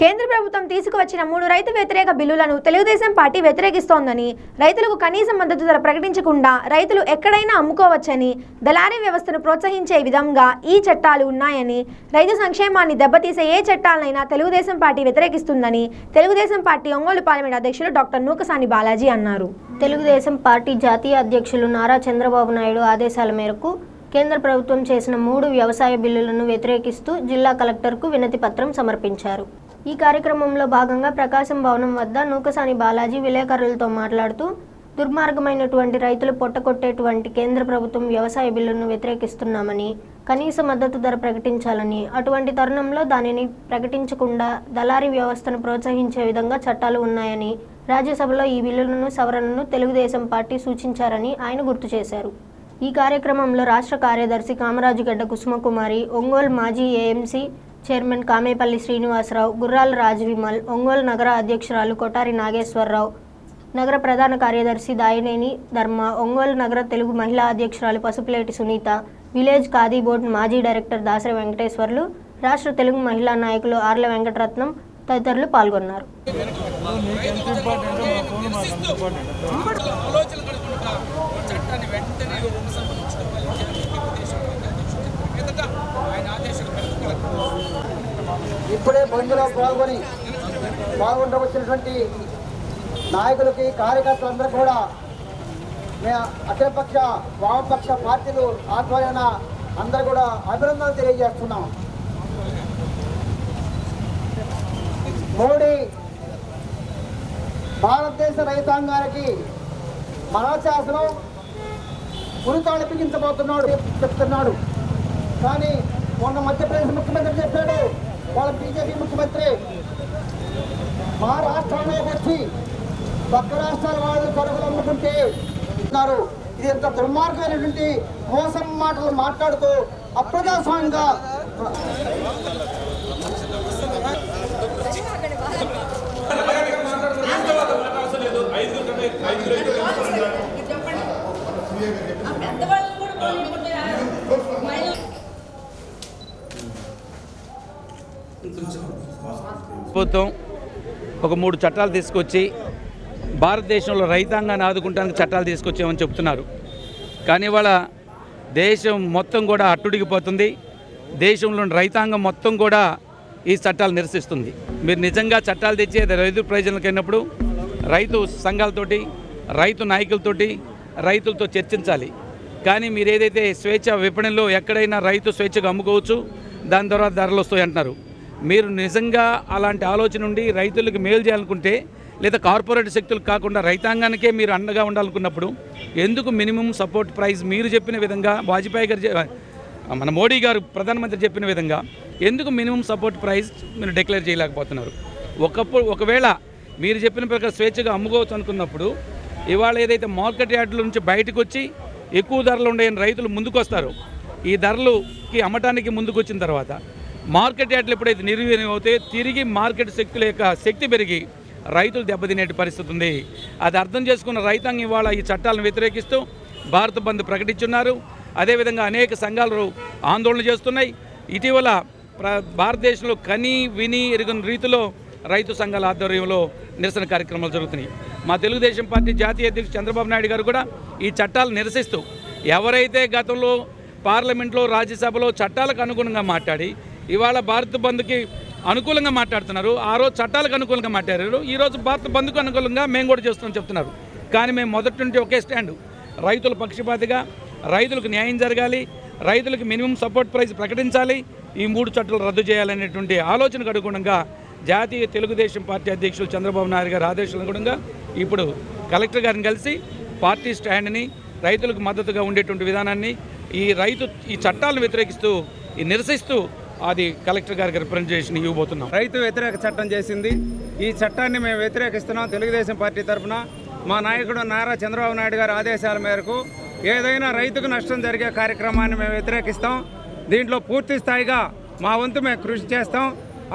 కేంద్ర ప్రభుత్వం తీసుకువచ్చిన మూడు రైతు వ్యతిరేక బిల్లులను తెలుగుదేశం పార్టీ వ్యతిరేకిస్తోందని రైతులకు కనీస మద్దతు ధర ప్రకటించకుండా రైతులు ఎక్కడైనా అమ్ముకోవచ్చని దళారీ వ్యవస్థను ప్రోత్సహించే విధంగా ఈ చట్టాలు ఉన్నాయని రైతు సంక్షేమాన్ని దెబ్బతీసే ఏ చట్టాలనైనా తెలుగుదేశం పార్టీ వ్యతిరేకిస్తుందని తెలుగుదేశం పార్టీ ఒంగోలు పార్లమెంట్ అధ్యక్షులు డాక్టర్ నూకసాని బాలాజీ అన్నారు. తెలుగుదేశం పార్టీ జాతీయ అధ్యక్షులు నారా చంద్రబాబు నాయుడు ఆదేశాల మేరకు కేంద్ర ప్రభుత్వం చేసిన మూడు వ్యవసాయ బిల్లులను వ్యతిరేకిస్తూ జిల్లా కలెక్టర్కు వినతి పత్రం సమర్పించారు. ఈ కార్యక్రమంలో భాగంగా ప్రకాశం భవనం వద్ద నూకసాని బాలాజీ విలేకరులతో మాట్లాడుతూ దుర్మార్గమైనటువంటి రైతులు పొట్టకొట్టేటువంటి కేంద్ర ప్రభుత్వం వ్యవసాయ బిల్లును వ్యతిరేకిస్తున్నామని కనీస మద్దతు ధర ప్రకటించాలని అటువంటి తరుణంలో దానిని ప్రకటించకుండా దళారీ వ్యవస్థను ప్రోత్సహించే విధంగా చట్టాలు ఉన్నాయని రాజ్యసభలో ఈ బిల్లులను సవరణను తెలుగుదేశం పార్టీ సూచించారని ఆయన గుర్తు చేశారు. ఈ కార్యక్రమంలో రాష్ట్ర కార్యదర్శి కామరాజుగడ్డ కుసుమకుమారి ఒంగోలు మాజీ ఏఎంసీ చైర్మన్ కామేపల్లి శ్రీనివాసరావు గుర్రాల రాజవిమల్ ఒంగోలు నగర అధ్యక్షురాలు కొటారి నాగేశ్వరరావు నగర ప్రధాన కార్యదర్శి దాయినేని ధర్మ ఒంగోలు నగర తెలుగు మహిళా అధ్యక్షురాలు పసుపులేటి సునీత విలేజ్ ఖాదీ బోర్డు మాజీ డైరెక్టర్ దాసరి వెంకటేశ్వర్లు రాష్ట్ర తెలుగు మహిళా నాయకులు ఆర్ల వెంకటరత్నం తదితరులు పాల్గొన్నారు. చట్టాన్ని వెంటనే ఉపసంహరించుకోవాలి మీదట ఆయన ఆదేశాలు కలుపుకోవాలి ఇప్పుడే బంద్లో పాల్గొని పాల్గొనవచ్చినటువంటి నాయకులకి కార్యకర్తలందరూ కూడా అఖిలపక్ష వామపక్ష పార్టీలు ఆధ్వర్యాన అందరూ కూడా అభినందనలు తెలియజేస్తున్నాం. మోడీ భారతదేశ రైతాంగానికి మనశాసనం ఉరితాడు చెప్తున్నాడు. కానీ మొన్న మధ్యప్రదేశ్ ముఖ్యమంత్రి చెప్పాడు వాళ్ళ బీజేపీ ముఖ్యమంత్రి మా రాష్ట్రంలోకి వచ్చి పక్క రాష్ట్రాల వాళ్ళు సరుకులు అమ్ముకుంటే ఉన్నారు. ఇది ఎంత దుర్మార్గమైనటువంటి మోసం మాటలు మాట్లాడుతూ అప్రజాస్వామ్యంగా ప్రభుత్వం ఒక మూడు చట్టాలు తీసుకొచ్చి భారతదేశంలో రైతాంగాన్ని ఆదుకుంటానికి చట్టాలు తీసుకొచ్చామని చెప్తున్నారు. కానీ ఇవాళ దేశం మొత్తం కూడా అట్టుడికిపోతుంది దేశంలోని రైతాంగం మొత్తం కూడా ఈ చట్టాలు నిరసిస్తుంది. మీరు నిజంగా చట్టాలు తెచ్చి రైతు ప్రయోజనాలకు అయినప్పుడు రైతు సంఘాలతోటి రైతు నాయకులతోటి రైతులతో చర్చించాలి. కానీ మీరు ఏదైతే స్వేచ్ఛ విపణిలో ఎక్కడైనా రైతు స్వేచ్ఛగా అమ్ముకోవచ్చు దాని ద్వారా ధరలు వస్తాయి అంటున్నారు. మీరు నిజంగా అలాంటి ఆలోచన ఉండి రైతులకు మేలు చేయాలనుకుంటే లేదా కార్పొరేట్ శక్తులకు కాకుండా రైతాంగానికే మీరు అండగా ఉండాలనుకున్నప్పుడు ఎందుకు మినిమం సపోర్ట్ ప్రైస్ మీరు చెప్పిన విధంగా వాజ్పేయి గారు మన మోడీ గారు ప్రధానమంత్రి చెప్పిన విధంగా ఎందుకు మినిమం సపోర్ట్ ప్రైస్ మీరు డిక్లేర్ చేయలేకపోతున్నారు? ఒకప్పుడు ఒకవేళ మీరు చెప్పిన ప్రకారం స్వేచ్ఛగా అమ్ముకోవచ్చు అనుకున్నప్పుడు ఇవాళ ఏదైతే మార్కెట్ యార్డుల నుంచి బయటకు వచ్చి ఎక్కువ ధరలు ఉండేని రైతులు ముందుకు వస్తారు ఈ ధరలుకి అమ్మటానికి ముందుకు వచ్చిన తర్వాత మార్కెట్ యార్డ్లు ఎప్పుడైతే నిర్వీర్యం అవుతాయో తిరిగి మార్కెట్ శక్తుల యొక్క శక్తి పెరిగి రైతులు దెబ్బతినే పరిస్థితి ఉంది. అది అర్థం చేసుకున్న రైతాంగం ఇవాళ ఈ చట్టాలను వ్యతిరేకిస్తూ భారత బంద్ ప్రకటించున్నారు. అదేవిధంగా అనేక సంఘాలు ఆందోళన చేస్తున్నాయి. ఇటీవల భారతదేశంలో కని విని ఎరుగని రీతిలో రైతు సంఘాల ఆధ్వర్యంలో నిరసన కార్యక్రమాలు జరుగుతున్నాయి. మా తెలుగుదేశం పార్టీ జాతీయ అధ్యక్షుడు చంద్రబాబు నాయుడు గారు కూడా ఈ చట్టాలు నిరసిస్తూ ఎవరైతే గతంలో పార్లమెంట్లో రాజ్యసభలో చట్టాలకు అనుగుణంగా మాట్లాడి ఇవాళ భారత్ బంద్కి అనుకూలంగా మాట్లాడుతున్నారు. ఆ రోజు చట్టాలకు అనుకూలంగా మాట్లాడారు. ఈ రోజు భారత్ బంద్కు అనుకూలంగా మేము కూడా చేస్తున్నాం చెప్తున్నారు. కానీ మేము మొదటి నుండి ఒకే స్టాండ్. రైతుల పక్షపాతిగా రైతులకు న్యాయం జరగాలి రైతులకు మినిమం సపోర్ట్ ప్రైస్ ప్రకటించాలి ఈ మూడు చట్టాలు రద్దు చేయాలనేటువంటి ఆలోచనకు అనుగుణంగా జాతీయ తెలుగుదేశం పార్టీ అధ్యక్షులు చంద్రబాబు నాయుడు గారి ఆదేశాల అనుగుణంగా ఇప్పుడు కలెక్టర్ గారిని కలిసి పార్టీ స్టాండ్ని రైతులకు మద్దతుగా ఉండేటువంటి విధానాన్ని ఈ రైతు ఈ చట్టాలను వ్యతిరేకిస్తూ ఈ నిరసిస్తూ అది కలెక్టర్ గారికి రిప్రజెంటేషన్ ఇవ్వబోతున్నాం. రైతు వ్యతిరేక చట్టం చేసింది. ఈ చట్టాన్ని మేము వ్యతిరేకిస్తున్నాం. తెలుగుదేశం పార్టీ తరఫున మా నాయకుడు నారా చంద్రబాబు నాయుడు గారి ఆదేశాల మేరకు ఏదైనా రైతుకు నష్టం జరిగే కార్యక్రమాన్ని మేము వ్యతిరేకిస్తాం. దీంట్లో పూర్తి స్థాయిగా మా వంతు మేము కృషి చేస్తాం.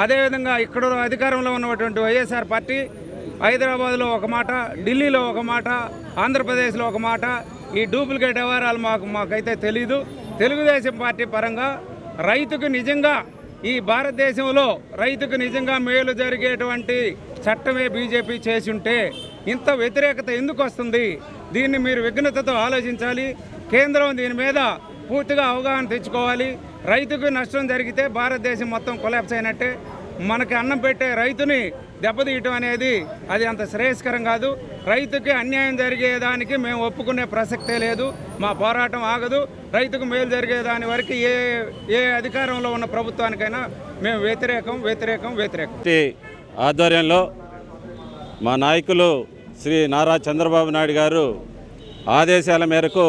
అదేవిధంగా ఇక్కడ అధికారంలో ఉన్నటువంటి వైఎస్ఆర్ పార్టీ హైదరాబాద్లో ఒక మాట ఢిల్లీలో ఒక మాట ఆంధ్రప్రదేశ్లో ఒక మాట. ఈ డూప్లికేట్ వ్యవహారాలు మాకు మాకైతే తెలీదు. తెలుగుదేశం పార్టీ పరంగా రైతుకు నిజంగా ఈ భారతదేశంలో రైతుకు నిజంగా మేలు జరిగేటువంటి చట్టమే బీజేపీ చేసి ఉంటే ఇంత వ్యతిరేకత ఎందుకు వస్తుంది? దీన్ని మీరు విఘ్నతతో ఆలోచించాలి. కేంద్రం దీని మీద పూర్తిగా అవగాహన తెచ్చుకోవాలి. రైతుకు నష్టం జరిగితే భారతదేశం మొత్తం కొలాప్స్ అయినట్టే. మనకి అన్నం పెట్టే రైతుని దెబ్బతీయటం అనేది అది అంత శ్రేయస్కరం కాదు. రైతుకి అన్యాయం జరిగేదానికి మేము ఒప్పుకునే ప్రసక్తే లేదు. మా పోరాటం ఆగదు. రైతుకు మేలు జరిగేదాని వరకు ఏ ఏ అధికారంలో ఉన్న ప్రభుత్వానికైనా మేము వ్యతిరేకం వ్యతిరేకం వ్యతిరేకం. ఆధ్వర్యంలో మా నాయకులు శ్రీ నారా చంద్రబాబు నాయుడు గారు ఆదేశాల మేరకు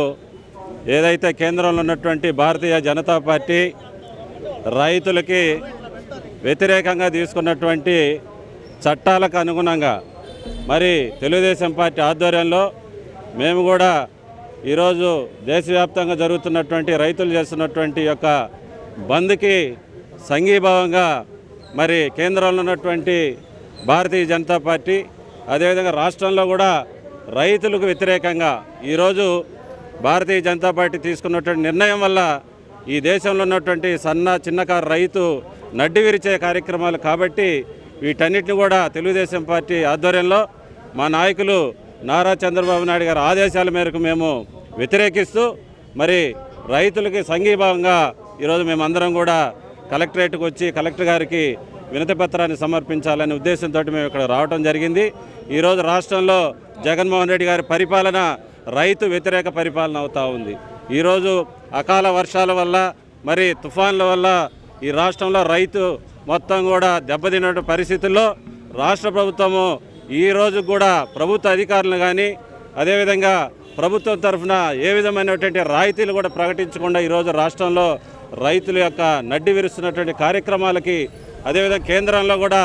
ఏదైతే కేంద్రంలో ఉన్నటువంటి భారతీయ జనతా పార్టీ రైతులకి వ్యతిరేకంగా తీసుకున్నటువంటి చట్టాలకు అనుగుణంగా మరి తెలుగుదేశం పార్టీ ఆధ్వర్యంలో మేము కూడా ఈరోజు దేశవ్యాప్తంగా జరుగుతున్నటువంటి రైతులు చేస్తున్నటువంటి యొక్క బంద్కి సంఘీభావంగా మరి కేంద్రంలో ఉన్నటువంటి భారతీయ జనతా పార్టీ అదేవిధంగా రాష్ట్రంలో కూడా రైతులకు వ్యతిరేకంగా ఈరోజు భారతీయ జనతా పార్టీ తీసుకున్నటువంటి నిర్ణయం వల్ల ఈ దేశంలో ఉన్నటువంటి సన్న చిన్నకారు రైతు నడ్డి విరిచే కార్యక్రమాలు కాబట్టి వీటన్నిటిని కూడా తెలుగుదేశం పార్టీ ఆధ్వర్యంలో మా నాయకులు నారా చంద్రబాబు నాయుడు గారి ఆదేశాల మేరకు మేము వ్యతిరేకిస్తూ మరి రైతులకి సంఘీభావంగా ఈరోజు మేమందరం కూడా కలెక్టరేట్కి వచ్చి కలెక్టర్ గారికి వినతి పత్రాన్ని సమర్పించాలనే ఉద్దేశంతో మేము ఇక్కడ రావడం జరిగింది. ఈరోజు రాష్ట్రంలో జగన్మోహన్ రెడ్డి గారి పరిపాలన రైతు వ్యతిరేక పరిపాలన అవుతూ ఉంది. ఈరోజు అకాల వర్షాల వల్ల మరి తుఫాన్ల వల్ల ఈ రాష్ట్రంలో రైతు మొత్తం కూడా దెబ్బతిన్న పరిస్థితుల్లో రాష్ట్ర ప్రభుత్వము ఈ రోజు కూడా ప్రభుత్వ అధికారులు కానీ అదేవిధంగా ప్రభుత్వం తరఫున ఏ విధమైనటువంటి రాయితీలు కూడా ప్రకటించకుండా ఈరోజు రాష్ట్రంలో రైతుల యొక్క నడ్డి విరుస్తున్నటువంటి కార్యక్రమాలకి అదేవిధంగా కేంద్రంలో కూడా